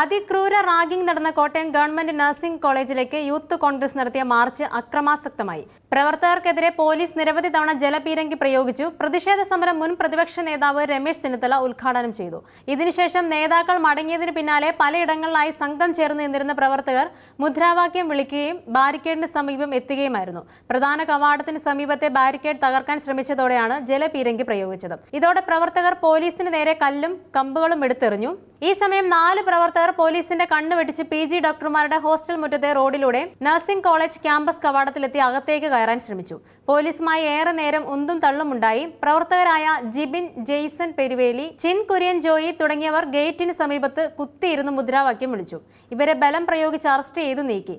അതിക്രൂര ragging നടന്ന Kottayam government nursing കോളേജിലേക്ക് youth Congress നടത്തിയ മാർച്ച് അക്രമാസക്തമായി. പ്രവർത്തകർക്കെതിരെ പോലീസ് നിരവധി തവണ ജലപീരങ്കി പ്രയോഗിച്ചു. പ്രതിഷേധ സമരം മുൻ പ്രതിപക്ഷ നേതാവ് രമേശ് ചെന്നിത്തല ഉദ്ഘാടനം ചെയ്തു. ഇതിനുശേഷം നേതാക്കൾ മടങ്ങിയതിന് പിന്നാലെ പലയിടങ്ങളിലായി സംഘം ചേർന്ന് നിന്നിരുന്ന പ്രവർത്തകർ മുദ്രാവാക്യം വിളിക്കുകയും ബാരിക്കേഡിന് സമീപം എത്തുകയുമായിരുന്നു. പ്രധാന കവാടത്തിന് സമീപത്തെ ബാരിക്കേഡ് തകർക്കാൻ ശ്രമിച്ചതോടെയാണ് ജലപീരങ്കി പ്രയോഗിച്ചത്. ഇതോടെ പ്രവർത്തകർ പോലീസിന് നേരെ കല്ലും കമ്പുകളും എടുത്തെറിഞ്ഞു. ഈ സമയം നാല് പ്രവർത്തകർ പോലീസിന്റെ കണ്ണ് വെട്ടിച്ച് പി ജി ഡോക്ടർമാരുടെ ഹോസ്റ്റൽ മുറ്റത്തെ റോഡിലൂടെ നഴ്സിംഗ് കോളേജ് ക്യാമ്പസ് കവാടത്തിലെത്തി അകത്തേക്ക് കയറാൻ ശ്രമിച്ചു. പോലീസുമായി ഏറെ നേരം ഉന്തും തള്ളുമുണ്ടായി. പ്രവർത്തകരായ ജിബിൻ ജെയ്സൺ പെരുവേലി ചിൻ കുര്യൻ ജോയി തുടങ്ങിയവർ ഗേറ്റിന് സമീപത്ത് കുത്തിയിരുന്ന് മുദ്രാവാക്യം വിളിച്ചു. ഇവരെ ബലം പ്രയോഗിച്ച് അറസ്റ്റ് ചെയ്തു നീക്കി.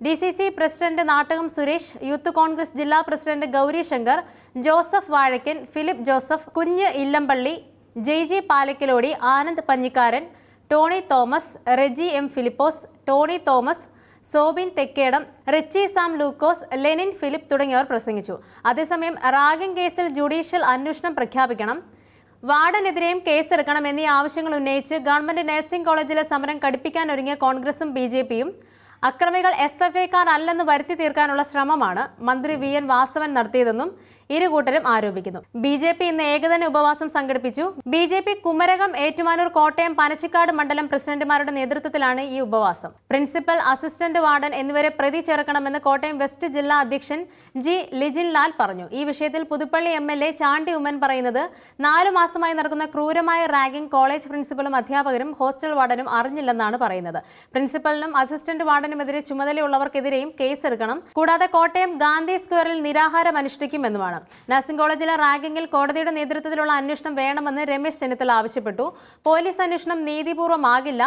D C C president Nattakam Suresh youth Congress ജില്ലാ president Gauri Shankar Joseph Vazhakkan Philip Joseph Kunju Illampally Jai G Palakkilody Anand Panjikkaran Tony Thomas Reji M Philipose Tony Thomas Sobin Thekkedam Richie Sam Lukose Lenin Philip തുടങ്ങിയവർ പ്രസംഗിച്ചു. അതേസമയം ragging കേസിൽ judicial അന്വേഷണം പ്രഖ്യാപിക്കണം. വാർഡനെതിരെയും കേസെടുക്കണം എന്നീ ആവശ്യങ്ങൾ ഉന്നയിച്ച് government nursing കോളേജിലെ സമരം കടുപ്പിക്കാനൊരുങ്ങിയ കോൺഗ്രസും ബി അക്രമികൾ എസ് എഫ് ഐക്കാർ അല്ലെന്ന് വരുത്തി തീർക്കാനുള്ള ശ്രമമാണ് മന്ത്രി വി എൻ വാസവൻ നടത്തിയതെന്നും ഇരു കൂട്ടരും ആരോപിക്കുന്നു. ബി ജെ പി ഇന്ന് ഏകദിന ഉപവാസം സംഘടിപ്പിച്ചു. B J P Kumarakom Ettumanoor Kottayam Panachikkad മണ്ഡലം പ്രസിഡന്റുമാരുടെ നേതൃത്വത്തിലാണ് ഈ ഉപവാസം. പ്രിൻസിപ്പൽ അസിസ്റ്റന്റ് വാർഡൻ എന്നിവരെ പ്രതി ചേർക്കണമെന്ന് കോട്ടയം വെസ്റ്റ് ജില്ലാ അധ്യക്ഷൻ ജി ലിജിൻ ലാൽ പറഞ്ഞു. ഈ വിഷയത്തിൽ Puthuppally M L A Chandy Oommen പറയുന്നത് നാലു മാസമായി നടക്കുന്ന ക്രൂരമായ റാഗിംഗ് കോളേജ് പ്രിൻസിപ്പലും അധ്യാപകരും ഹോസ്റ്റൽ വാർഡനും അറിഞ്ഞില്ലെന്നാണ് പറയുന്നത്. പ്രിൻസിപ്പലിനും അസിസ്റ്റന്റ് വാർഡനുമെതിരെ ചുമതലയുള്ളവർക്കെതിരെയും കേസെടുക്കണം. കൂടാതെ കോട്ടയം ഗാന്ധി സ്ക്വയറിൽ നിരാഹാരം അനുഷ്ഠിക്കുമെന്നുമാണ്. നഴ്സിംഗ് കോളേജിലെ റാഗിംഗിൽ കോടതിയുടെ നേതൃത്വത്തിലുള്ള അന്വേഷണം വേണമെന്ന് രമേശ് ചെന്നിത്തല ആവശ്യപ്പെട്ടു. പോലീസ് അന്വേഷണം നീതിപൂർവമാകില്ല.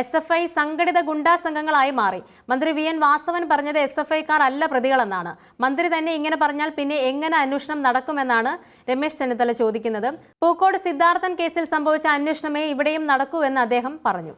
എസ് എഫ് ഐ സംഘടിത ഗുണ്ടാ സംഘങ്ങളായി മാറി. മന്ത്രി വി എൻ വാസവൻ പറഞ്ഞത് എസ് എഫ് ഐക്കാർ അല്ല പ്രതികളെന്നാണ്. മന്ത്രി തന്നെ ഇങ്ങനെ പറഞ്ഞാൽ പിന്നെ എങ്ങനെ അന്വേഷണം നടക്കുമെന്നാണ് രമേശ് ചെന്നിത്തല ചോദിക്കുന്നത്. പൂക്കോട് സിദ്ധാർത്ഥൻ കേസിൽ സംഭവിച്ച അന്വേഷണമേ ഇവിടെയും നടക്കൂ എന്ന് അദ്ദേഹം പറഞ്ഞു.